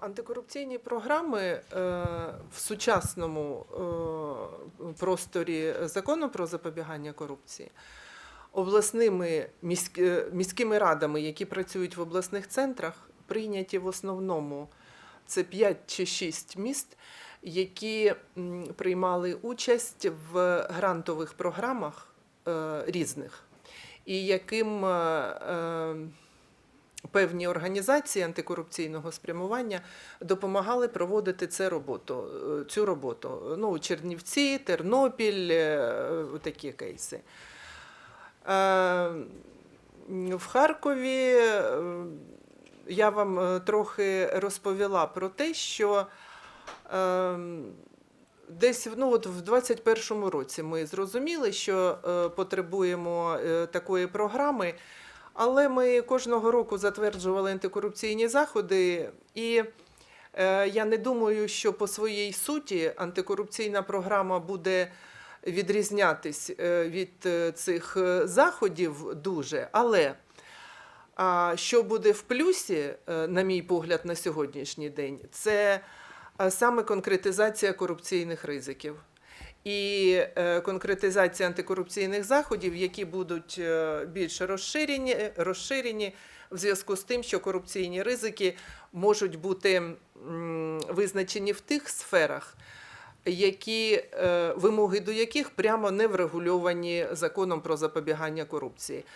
Антикорупційні програми е, в сучасному е, просторі закону про запобігання корупції. Обласними е, міськими радами, які працюють в обласних центрах, прийняті в основному це 5 чи 6 міст, які приймали участь в грантових програмах різних, і яким певні організації антикорупційного спрямування допомагали проводити це роботу, е, цю роботу. Ну, Чернівці, Тернопіль, е, такі кейси. Е, В Харкові я вам трохи розповіла про те, що е, десь ну, от в 2021 році ми зрозуміли, що потребуємо такої програми, але ми кожного року затверджували антикорупційні заходи, і е, я не думаю, що по своїй суті антикорупційна програма буде відрізнятись е, від е, цих заходів дуже. Але що буде в плюсі, на мій погляд, на сьогоднішній день, це саме конкретизація корупційних ризиків. І е, конкретизація антикорупційних заходів, які будуть е, більш розширені, розширені в зв'язку з тим, що корупційні ризики можуть бути визначені в тих сферах, які е, вимоги до яких прямо не врегульовані законом про запобігання корупції.